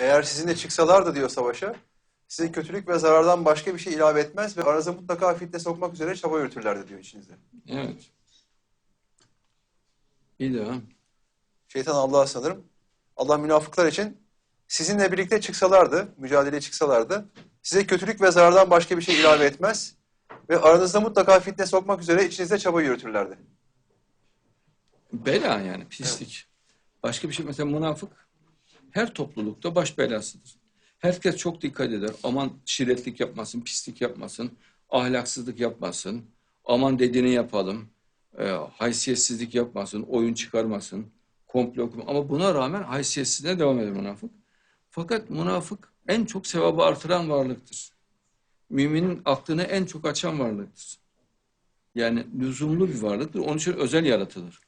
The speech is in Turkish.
Eğer sizinle çıksalardı diyor savaşa, size kötülük ve zarardan başka bir şey ilave etmez ve aranıza mutlaka fitne sokmak üzere çaba yürütürlerdi diyor içinizde. Evet. İyi devam. Şeytan Allah'a sanırım. Allah münafıklar için sizinle birlikte çıksalardı, mücadeleye çıksalardı, size kötülük ve zarardan başka bir şey ilave etmez ve aranızda mutlaka fitne sokmak üzere içinizde çaba yürütürlerdi. Bela yani pislik. Başka bir şey mesela münafık her toplulukta baş belasıdır. Herkes çok dikkat eder. Aman şiretlik yapmasın, pislik yapmasın, ahlaksızlık yapmasın. Aman dediğini yapalım. E, haysiyetsizlik yapmasın, oyun çıkarmasın, komplo kur- Ama buna rağmen haysiyetsizliğine devam eder münafık. Fakat münafık en çok sevabı artıran varlıktır. Müminin aklını en çok açan varlıktır. Yani lüzumlu bir varlıktır. Onun için özel yaratılır.